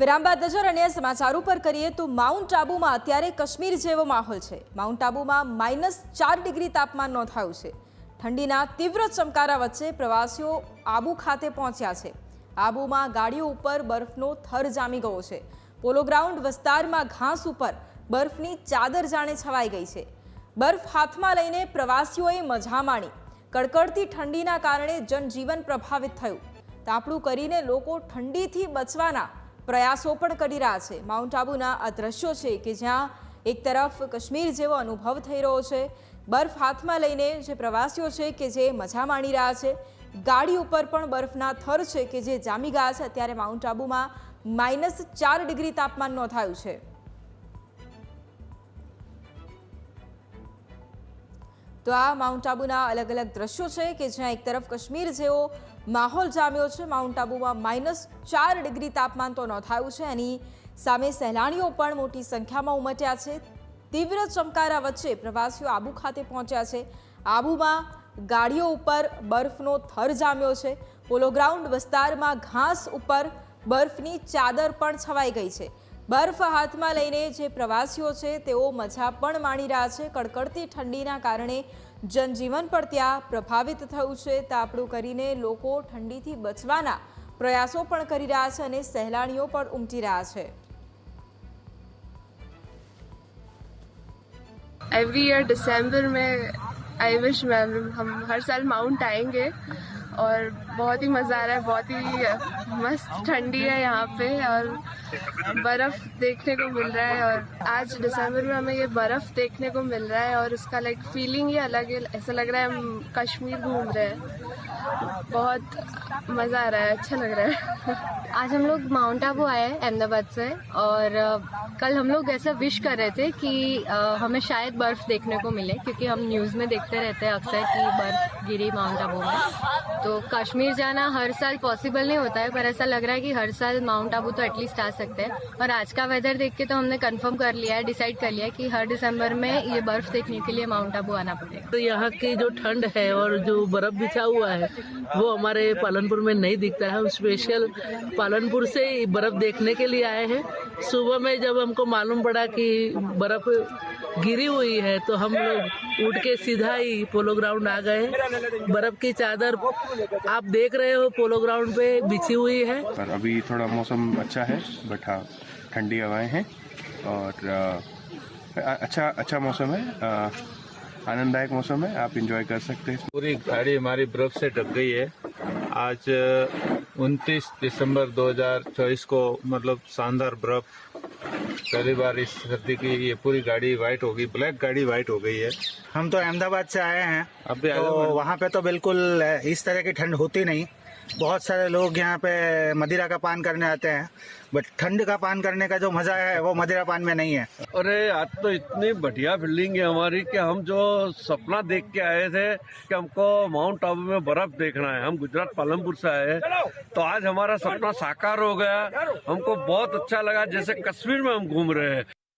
વિરામ બાદ નજર અન્ય સમાચાર ઉપર કરીએ તો માઉન્ટ આબુમાં અત્યારે કાશ્મીર જેવો માહોલ છે. માઉન્ટ આબુમાં માઇનસ ચાર ડિગ્રી તાપમાન નોંધાયું છે. ઠંડીના તીવ્ર ચમકારા વચ્ચે પ્રવાસીઓ આબુ ખાતે પહોંચ્યા છે. આબુમાં ગાડીઓ ઉપર બરફનો થર જામી ગયો છે. પોલો ગ્રાઉન્ડ વિસ્તારમાં ઘાસ ઉપર બરફની ચાદર જાણે છવાઈ ગઈ છે. બરફ હાથમાં લઈને પ્રવાસીઓએ મજા માણી. કડકડતી ઠંડીના કારણે જનજીવન પ્રભાવિત થયું. તાપડું કરીને લોકો ઠંડીથી બચવાના પ્રયાસો પણ કરી રહ્યા છે. માઉન્ટ આબુના આ દ્રશ્યો છે કે જ્યાં એક તરફ કાશ્મીર જેવો અનુભવ થઈ રહ્યો છે. બરફ હાથમાં લઈને જે પ્રવાસીઓ છે કે જે મજા માણી રહ્યા છે. ગાડી ઉપર પણ બરફના થર છે કે જે જામી ગયા છે. અત્યારે માઉન્ટ આબુમાં માઇનસ ચાર ડિગ્રી તાપમાન નોંધાયું છે. તો આ માઉન્ટ આબુના અલગ અલગ દ્રશ્યો છે કે જ્યાં એક તરફ કાશ્મીર જેવો માહોલ જામ્યો છે. માઉન્ટ આબુમાં માઇનસ ચાર ડિગ્રી તાપમાન તો નોંધાયું છે. એની સામે સહેલાણીઓ પણ મોટી સંખ્યામાં ઉમટ્યા છે. તીવ્ર ચમકારા વચ્ચે પ્રવાસીઓ આબુ ખાતે પહોંચ્યા છે. આબુમાં ગાડીઓ ઉપર બરફનો થર જામ્યો છે. પોલો ગ્રાઉન્ડ વિસ્તારમાં ઘાસ ઉપર બરફની ચાદર પણ છવાઈ ગઈ છે. બરફ હાથમાં લઈને જે પ્રવાસીઓ છે તેઓ મજા પણ માણી રહ્યા છે કડકડતી ઠંડીના કારણે જનજીવન પણ ત્યાં પ્રભાવિત થયું છે તાપડું કરીને લોકો ઠંડીથી બચવાના પ્રયાસો પણ કરી રહ્યા છે અને સહેલાણીઓ પણ ઉમટી રહ્યા છે एवरी ईयर दिसंबर में आई विश मैम हम हर साल माउंट आएंगे और बहुत ही मज़ा आ रहा है, बहुत ही मस्त ठंडी है यहाँ पे और बर्फ़ देखने को मिल रहा है और आज दिसंबर में हमें ये बर्फ़ देखने को मिल रहा है और उसका लाइक फीलिंग ही अलग है, ऐसा लग रहा है हम कश्मीर घूम रहे हैं। बहुत मज़ा आ रहा है अच्छा लग रहा है। आज हम लोग माउंट आबू आए हैं अहमदाबाद से और कल हम लोग ऐसा विश कर रहे थे कि हमें शायद बर्फ़ देखने को मिले क्योंकि हम न्यूज़ में देखते रहते हैं अक्सर कि बर्फ़ गिरी माउंट आबू में। तो कश्मीर जाना हर साल पॉसिबल नहीं होता है पर ऐसा लग रहा है कि हर साल माउंट आबू तो एटलीस्ट आ सकते हैं। और आज का वेदर देख के तो हमने कन्फर्म कर लिया है डिसाइड कर लिया है कि हर दिसंबर में ये बर्फ़ देखने के लिए माउंट आबू आना पड़ेगा। तो यहाँ की जो ठंड है और जो बर्फ़ बिछा हुआ है वो हमारे पालनपुर में नहीं दिखता है। हम स्पेशल पालनपुर से बर्फ़ देखने के लिए आए हैं। सुबह में जब हमको मालूम पड़ा कि बर्फ़ गिरी हुई है तो हम लोग उठ के सीधा ही पोलो ग्राउंड आ गए बर्फ़ की चादर आप देख रहे हो, पोलो ग्राउंड पे बिछी हुई है। पर अभी थोड़ा मौसम अच्छा है, बट हाँ ठंडी हवाएँ हैं और अच्छा अच्छा मौसम है। आनंददायक मौसम है आप इंजॉय कर सकते हैं पूरी गाड़ी हमारी बर्फ से ढक गई है आज उनतीस दिसंबर 2024 को मतलब शानदार बर्फ पहली बार इस सर्दी की ये पूरी गाड़ी वाइट हो गई ब्लैक गाड़ी वाइट हो गई है हम तो अहमदाबाद से आए हैं अब भी तो आए वहाँ पे तो बिल्कुल इस तरह की ठंड होती नहीं बहुत सारे लोग यहाँ पे मदिरा का पान करने आते हैं बट ठंड का पान करने का जो मज़ा है, वो मदिरा पान में नहीं है। अरे, आज तो इतनी बढ़िया फीलिंग है हमारी कि हम जो सपना देख के आए थे कि हमको माउंट आबू में बर्फ़ देखना है, हम गुजरात पालमपुर से आए तो आज हमारा सपना साकार हो गया, हमको बहुत अच्छा लगा, जैसे कश्मीर में हम घूम रहे हैं।